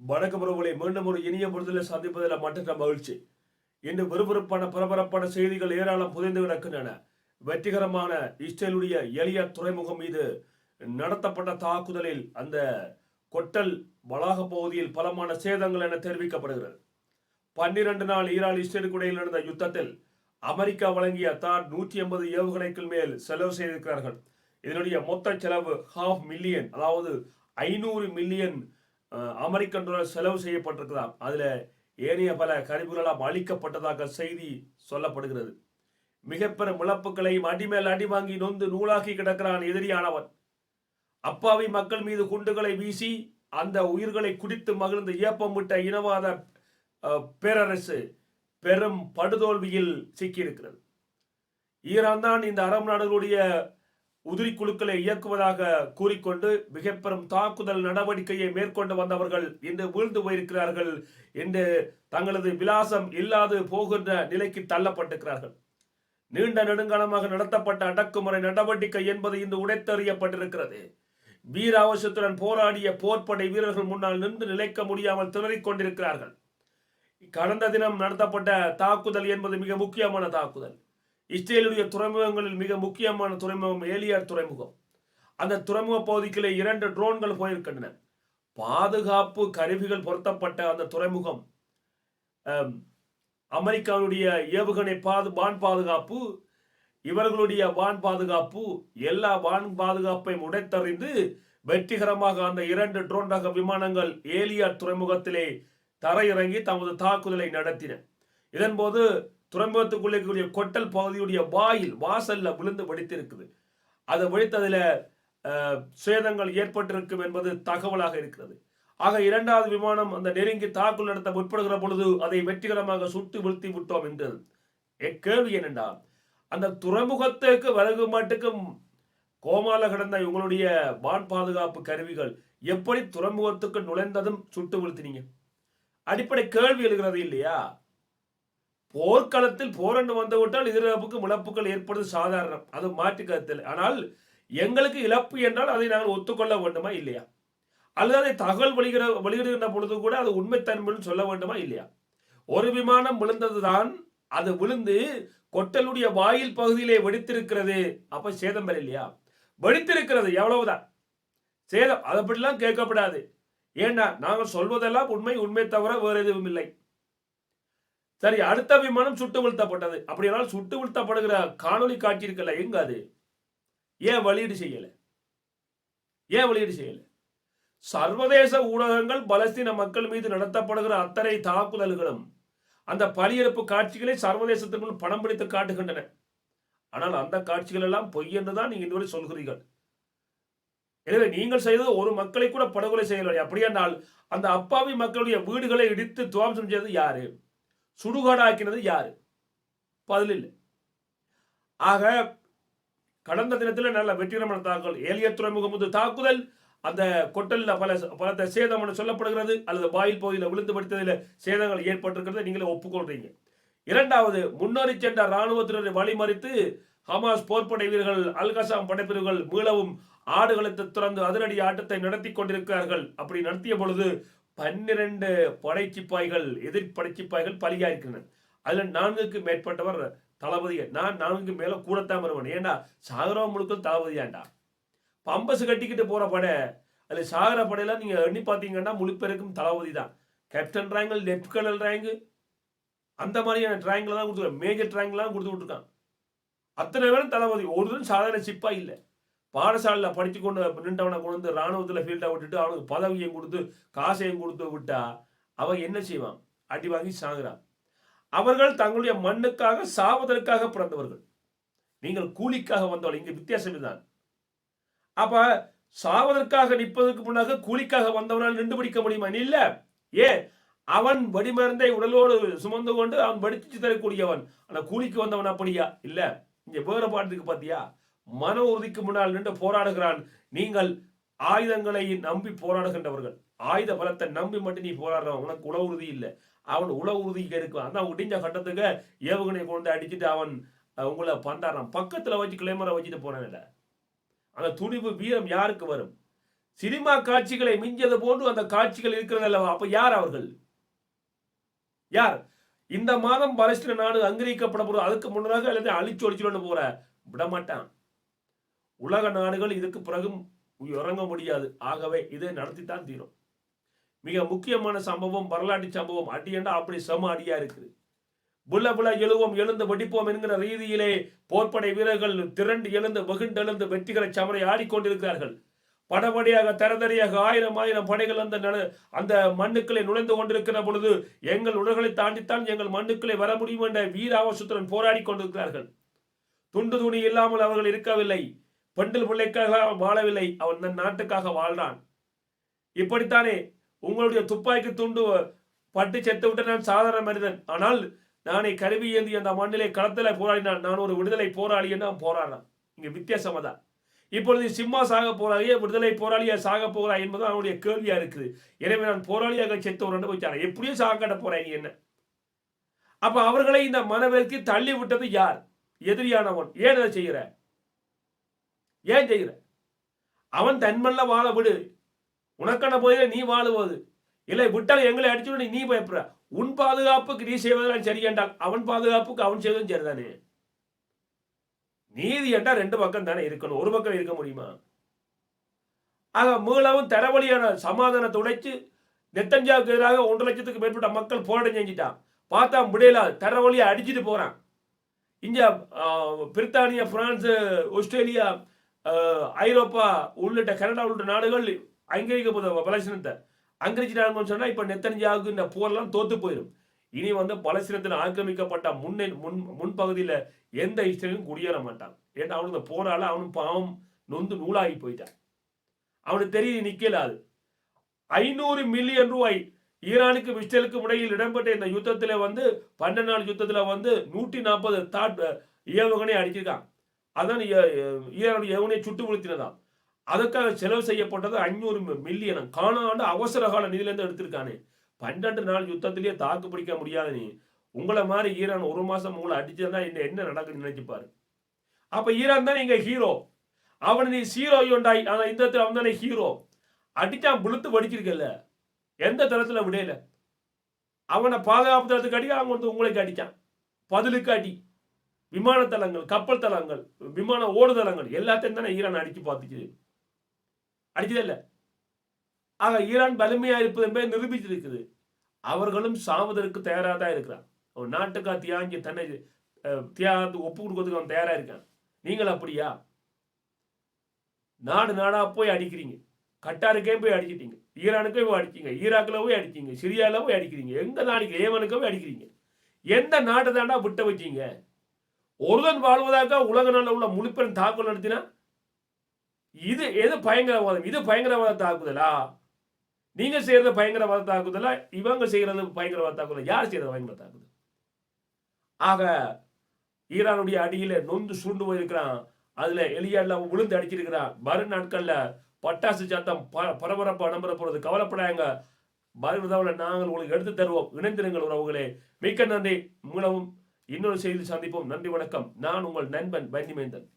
வணக்கம் உறவுகளை மீண்டும் ஒரு இனிய பொழுதில் சந்திப்பதில் மற்ற மகிழ்ச்சி. இன்று விறுவிறுப்பான பரபரப்பான செய்திகள் ஏராளம் புதைந்து கிடக்கின்றன. வெற்றிகரமான இஸ்ரேலுடைய எளிய துறைமுகம் மீது நடத்தப்பட்ட தாக்குதலில் அந்த கொட்டல் வளாக பகுதியில் பலமான சேதங்கள் என தெரிவிக்கப்படுகிறது. பன்னிரண்டு நாள் ஈரான் இஸ்ரேலுக்கு இடையில் நடந்த யுத்தத்தில் அமெரிக்கா வழங்கிய தான் நூற்றி எண்பது ஏவுகணைகள் மேல் செலவு செய்திருக்கிறார்கள். இதனுடைய மொத்த செலவு ஹாஃப் மில்லியன் அதாவது ஐநூறு மில்லியன் அமெரிக்கன் டாலர் செலவு செய்யப்பட்டிருக்கலாம் அதில் ஏனைய பல கருவிகளெல்லாம் அளிக்கப்பட்டதாக செய்தி சொல்லப்படுகிறது. மிகப்பெரும் இழப்புகளையும் அடிமேல் அடி வாங்கி நொந்து நூலாகி கிடக்கிறான் எதிரியானவன். அப்பாவி மக்கள் மீது குண்டுகளை வீசி அந்த உயிர்களை குடித்து மகிழ்ந்து ஏப்பமிட்ட இனவாத பேரரசு பெரும் படுதோல்வியில் சிக்கியிருக்கிறது. ஈரான் தான் இந்த அரபு நாடுகளுடைய உதிரி குழுக்களை இயக்குவதாக கூறிக்கொண்டு மிக பெரும் தாக்குதல் நடவடிக்கையை மேற்கொண்டு வந்தவர்கள் இன்று வீழ்ந்து போயிருக்கிறார்கள் என்று தங்களது விலாசம் இல்லாது போகின்ற நிலைக்கு தள்ளப்பட்டிருக்கிறார்கள். நீண்ட நெடுங்காலமாக நடத்தப்பட்ட அடக்குமுறை நடவடிக்கை என்பது இன்று உடைத்தறியப்பட்டிருக்கிறது. வீராவசத்துடன் போராடிய போர்ப்படை வீரர்கள் முன்னால் நின்று நிலைக்க முடியாமல் திணறிக் கொண்டிருக்கிறார்கள். கடந்த தினம் நடத்தப்பட்ட தாக்குதல் என்பது மிக முக்கியமான தாக்குதல். இஸ்ரேலுடைய துறைமுகங்களில் மிக முக்கியமான துறைமுகம் ஏலியார் துறைமுகம். அந்த துறைமுக பகுதிக்குள்ளே இரண்டு ட்ரோன்கள் போயிருக்கின்றன. பாதுகாப்பு கருவிகள் பொருத்தப்பட்ட அந்த துறைமுகம் அமெரிக்காவுடைய ஏவுகணை பாது வான் பாதுகாப்பு இவர்களுடைய வான் பாதுகாப்பு எல்லா வான் பாதுகாப்பையும் உடைத்தறிந்து வெற்றிகரமாக அந்த இரண்டு ட்ரோன் ரக விமானங்கள் ஏலியார் துறைமுகத்திலே தரையிறங்கி தமது தாக்குதலை நடத்தின. இதன்போது துறைமுகத்துக்குள்ளே இருக்கக்கூடிய கொட்டல் பகுதியுடைய வாயில் வாசல்ல விழுந்து வெடித்திருக்குது. அதை வெடித்ததுல அதில் சேதங்கள் ஏற்பட்டிருக்கும் என்பது தகவலாக இருக்கிறது. ஆக இரண்டாவது விமானம் அந்த நெருங்கி தாக்குதல் நடத்த முற்படுகிற பொழுது அதை வெற்றிகரமாக சுட்டு வீழ்த்தி விட்டோம் என்றது. என் கேள்வி என்னென்றால் அந்த துறைமுகத்துக்கு வருகு மட்டுக்கும் கோமால கிடந்த இவங்களுடைய வான் பாதுகாப்பு கருவிகள் எப்படி துறைமுகத்துக்கு நுழைந்ததும் சுட்டு வீழ்த்தினீங்க? அடிப்படை கேள்வி எழுகிறது இல்லையா? போர்க்களத்தில் போரண்டு வந்துவிட்டால் எதிர்ப்புக்கு இழப்புகள் ஏற்படுவது சாதாரணம். அது மாற்று கருத்தில் ஆனால் எங்களுக்கு இழப்பு என்றால் அதை நாங்கள் ஒத்துக்கொள்ள வேண்டுமா இல்லையா? அல்லது அதை தகவல் வெளியிட வெளியிடுகின்ற பொழுது கூட அது உண்மைத்தன்மைன்னு சொல்ல வேண்டுமா இல்லையா? ஒரு விமானம் விழுந்ததுதான் அது விழுந்து கொட்டலுடைய வாயில் பகுதியிலே வெடித்திருக்கிறது. அப்ப சேதம் பெற இல்லையா? வெடித்திருக்கிறது எவ்வளவுதான்? சேதம். அதை அப்படிலாம் கேட்கப்படாது. ஏண்டா நாங்கள் சொல்வதெல்லாம் உண்மை உண்மை தவிர வேறு எதுவும் இல்லை. சரி அடுத்த விமானம் சுட்டு வீழ்த்தப்பட்டது. அப்படினால் சுட்டு வீழ்த்தப்படுகிற காணொளி காட்சி இருக்கல எங்க அது? ஏன் வெளியீடு செய்யல? ஏன் வெளியீடு செய்யல? சர்வதேச ஊடகங்கள் பலஸ்தீன மக்கள் மீது நடத்தப்படுகிற அத்தனை தாக்குதல்களும் அந்த பலியெடுப்பு காட்சிகளை சர்வதேசத்திற்கு முன் படம் பிடித்து காட்டுகின்றன. ஆனால் அந்த காட்சிகள் எல்லாம் பொய் என்றுதான் நீங்க இதுவரை சொல்கிறீர்கள். எனவே நீங்கள் செய்தது ஒரு மக்களை கூட படுகொலை செய்யவில்லை அப்படியானால் அந்த அப்பாவி மக்களுடைய வீடுகளை இடித்து துவாம்சம் செய்தது யாரு? சுடுகாடாக்கினது யாரு? பதில் இல்லை ஆக கடந்த தினத்தில் நல்ல வெற்றிகரமான தாக்குதல் ஏலிய துறைமுகம் வந்து தாக்குதல் அந்த கொட்டல்ல பல பலத்த சேதம் என்று சொல்லப்படுகிறது அல்லது வாயில் பகுதியில் விழுந்து படித்ததில் சேதங்கள் ஏற்பட்டிருக்கிறது நீங்களே ஒப்புக்கொள்றீங்க. இரண்டாவது முன்னேறி சென்ற இராணுவத்தினரை வழிமறித்து ஹமாஸ் போர்ப்படை வீரர்கள் அல்கசாம் படைப்பிரிவுகள் மீளவும் ஆடுகளத்தை திறந்து அதிரடி ஆட்டத்தை நடத்தி கொண்டிருக்கிறார்கள். அப்படி நடத்திய பொழுது பன்னிரண்டு படைச்சிப்பாய்கள் எதிர் படைச்சிப்பாய்கள் பலியாயிருக்கின்றன அதில் நான்குக்கு மேற்பட்டவர் தளபதிகள். நான் நான்கு மேலே கூடத்தான் வருவேன். ஏண்டா? சாகரா முழுக்க தளபதியாண்டா? பம்பஸ் கட்டிக்கிட்டு போகிற படை. அதில் சாகர படையெல்லாம் நீங்கள் எண்ணி பார்த்தீங்கன்னா முழுப்பேருக்கும் தளபதி தான். Captain rank left colour rank அந்த மாதிரியான ட்ராங்கில் தான் கொடுத்துருக்கான் மேஜர் ட்ராங்க்லாம் கொடுத்து விட்டுருக்கான் அத்தனை பேரும் தளபதி. ஒருத்தரும் சாதாரண சிப்பாக இல்லை. பாடசாலையில் படித்து கொண்டு நின்றவனை கொண்டு வந்து ராணுவத்தில் ஃபீல்டாக விட்டுட்டு அவனுக்கு பதவியும் கொடுத்து காசையும் கொடுத்து விட்டா அவன் என்ன செய்வான்? அடி வாங்கி சாகுறான். அவர்கள் தங்களுடைய மண்ணுக்காக சாவதற்காக பிறந்தவர்கள். நீங்கள் கூலிக்காக வந்தவள் இங்கே வித்தியாசம் இதுதான். அப்ப சாவதற்காக நிற்பதற்கு முன்னாக கூலிக்காக வந்தவனால் நின்று பிடிக்க முடியுமா? இல்ல. ஏன் அவன் வடிமருந்தை உடலோடு சுமந்து கொண்டு அவன் வடித்து தரக்கூடியவன். ஆனால் கூலிக்கு வந்தவன் அப்படியா? இல்லை. இங்க வேறுபாட்டுக்கு பார்த்தியா மன உறுதிக்கு முன்னால் நின்று போராடுகிறான். நீங்கள் ஆயுதங்களை நம்பி போராடுகின்றவர்கள். ஆயுத பலத்தை நம்பி மட்டும் நீ போராடுறவன். உனக்கு உள உறுதி இல்லை. அவன் உள உறுதிக்கு இருக்கான் அதான் உடிஞ்ச கட்டத்துக்கு ஏவுகணை கொண்டு அடிச்சுட்டு அவன் உங்களை பந்தாடுறான். பக்கத்துல வச்சு கிளைமரை வச்சுட்டு போனேன் அந்த துணிவு வீரம் யாருக்கு வரும்? சினிமா காட்சிகளை மிஞ்சது போன்று அந்த காட்சிகள் இருக்கிறது அல்லவா? அப்ப யார் அவர்கள்? யார்? இந்த மாதம் பலஸ்தீன நாடு அங்கீகரிக்கப்பட போறது அதுக்கு முன்னதாக எல்லாத்தையும் அழிச்சு ஒழிச்சுன்னு போற. விட மாட்டான் உலக நாடுகள் இதுக்கு பிறகும் இறங்க முடியாது. ஆகவே இதை நடத்தித்தான் தீரும். மிக முக்கியமான சம்பவம் வரலாற்று சம்பவம். அடியண்டா அப்படி செம அடியா இருக்குது. புல புல எழுவோம் எழுந்து வெடிப்போம் என்கிற ரீதியிலே போர்ப்படை வீரர்கள் திரண்டு எழுந்து வெகுண்டெழுந்து வெற்றிகளை சமரை ஆடிக்கொண்டிருக்கிறார்கள். படபடியாக தரதறியாக ஆயிரம் ஆயிரம் படைகள் அந்த அந்த மண்ணுக்களை நுழைந்து கொண்டிருக்கிற பொழுது எங்கள் உடல்களை தாண்டித்தான் எங்கள் மண்ணுக்களை வர முடியும் என்ற வீராவசுத்துடன் போராடி கொண்டிருக்கிறார்கள். துண்டு துணி இல்லாமல் அவர்கள் இருக்கவில்லை. பெண்டில் பிள்ளைக்காக வாழவில்லை. அவன் தன் நாட்டுக்காக வாழ்றான். இப்படித்தானே உங்களுடைய துப்பாக்கி துண்டு பட்டு செத்து விட்டு நான் சாதாரண மனிதன். ஆனால் நானே கருவி ஏந்தி அந்த மண்ணிலே களத்தில் போராடினான் நான் ஒரு விடுதலை போராளி என்று அவன் போராடினான் இங்க தான் இப்பொழுது சிம்மா சாக போறாயே விடுதலை போராளியா சாக போகிறா என்பது அவனுடைய கேள்வியா இருக்குது. எனவே நான் போராளியாக செத்தவன் போச்சான எப்படியும் சாக கட்ட போறேன் நீ என்ன? அப்ப அவர்களை இந்த மனவிற்கு தள்ளி விட்டது யார்? எதிரியானவன். ஏன் அதை செய்கிற? ஏன் செய்கிற? அவன் தன்மல்ல வாழ விடு. உனக்கான போதில நீ வாழுவது. இல்லை விட்டால் எங்களை அடிச்சு நீ பயப்படுற உன் பாதுகாப்புக்கு நீ செய்வதெல்லாம் சரி என்றால் அவன் பாதுகாப்புக்கு அவன் செய்வதும் சரிதானே? நீதி என்றால் ரெண்டு பக்கம் தானே இருக்கணும். ஒரு பக்கம் இருக்க முடியுமா? ஆக மீளவும் தரவழியான சமாதானத்தை உடைச்சு நெத்தஞ்சாவுக்கு எதிராக ஒன்றரை லட்சத்துக்கு மேற்பட்ட மக்கள் போராட்டம் செஞ்சிட்டான். பார்த்தா முடியல தரவழியை அடிச்சிட்டு போறான். இங்கே பிரித்தானியா பிரான்ஸ் ஆஸ்திரேலியா ஐரோப்பா உள்ளிட்ட கனடா உள்ளிட்ட நாடுகள் அங்கீகரிக்க போதும் பலஸ்தீனத்தை அங்கீகரிச்சிட்டாங்கன்னு சொன்னா இப்ப நெத்தன்யாவுக்கு இந்த போர்லாம் தோத்து போயிடும் இனி வந்து பலஸ்தீனத்தில் ஆக்கிரமிக்கப்பட்ட முன்னே முன் முன்பகுதியில் எந்த இஸ்ரேலும் குடியேற மாட்டான். ஏன்னா அவனுக்கு இந்த போரால அவனும் பாவம் நொந்து நூலாகி போயிட்டான். அவனுக்கு தெரிய நிக்கல அது. ஐநூறு மில்லியன் ரூபாய் ஈரானுக்கு இஸ்ரேலுக்கு இடையில் இடம்பெற்ற இந்த யுத்தத்தில் வந்து பன்னெண்டு நாள் யுத்தத்தில் வந்து நூற்றி நாற்பது தாட் ஏவுகணை அடிச்சிருக்கான். அதான் ஈ- ஈரானுடைய சுட்டு வீழ்த்தினதாம். அதற்காக செலவு செய்யப்பட்டது ஐநூறு மில்லியன் காணாண்டு அவசர கால நிதியிலேருந்து எடுத்திருக்கானே. பன்னெண்டு நாள் யுத்தத்திலேயே தாக்கு பிடிக்க முடியாது நீ. உங்களை மாதிரி ஈரான் ஒரு மாதம் உங்களை அடிச்சதுன்னா என்ன என்ன நடக்குன்னு நினைச்சுப்பாரு அப்போ ஈரான் தான் இங்கே ஹீரோ அவன் நீ ஹீரோ யோண்டாய். ஆனால் இந்த அவன் தானே ஹீரோ அடித்தான் புளுத்து வடிச்சிருக்கல எந்த தளத்தில் விடையில அவனை பாதுகாப்பு தளத்துக்கு அடி அவன் வந்து உங்களுக்கு அடித்தான் பதிலுக்கு அடி. விமான தளங்கள் கப்பல் தளங்கள் விமான ஓடுதளங்கள் எல்லாத்தையும் தானே ஈரான் அடிச்சு பார்த்துச்சு. அடிச்சதே இல்லை. ஆக ஈரான் வலிமையா இருப்பது என்பதை நிரூபிச்சிருக்குது. அவர்களும் சாவதற்கு தயாராக தான் இருக்கிறான் அவன் நாட்டுக்கா தியாங்கி தன்னை தியாகத்து ஒப்பு கொடுக்கறதுக்கு அவன் தயாராக இருக்கான். நீங்கள் அப்படியா? நாடு நாடாக போய் அடிக்கிறீங்க. கட்டாருக்கே போய் அடிச்சிட்டீங்க. ஈரானுக்கே போய் அடிச்சீங்க. ஈராக்கில் போய் அடிச்சீங்க. சிரியாவில் போய் அடிக்கிறீங்க. எங்கே தான் அடிக்கிறீங்க ஏமனுக்கே போய் அடிக்கிறீங்க. எந்த நாட்டை தாண்டா விட்ட வச்சீங்க? ஒருவன் வாழ்வதாக உலக நாளில் உள்ள முழுப்பெரும் தாக்குதல் நடத்தினா? இது எது பயங்கரவாதம்? இது பயங்கரவாத தாக்குதலா? நீங்க செய்யறது பயங்கரவாத தாக்குதலா? இவங்க செய்யறது பயங்கரவாத தாக்குதல்? யார் செய்யறது பயங்கர தாக்குதல்? ஆக ஈரானுடைய அடியில நொந்து சுருண்டு போயிருக்கிறான். அதுல எலியால விழுந்து அடிச்சிருக்கிறான். வரும் நாட்கள்ல பட்டாசு சத்தம் ப- பரபரப்பா போறது. கவலைப்படாங்க வருவதாவில் நாங்கள் உங்களுக்கு எடுத்து தருவோம். இணைந்திருங்கள் உறவுகளே. மிக்க நன்றி. மூலமும் இன்னொரு செய்தி சந்திப்போம். நன்றி வணக்கம். நான் உங்கள் நண்பன் பன்னிமேந்தன்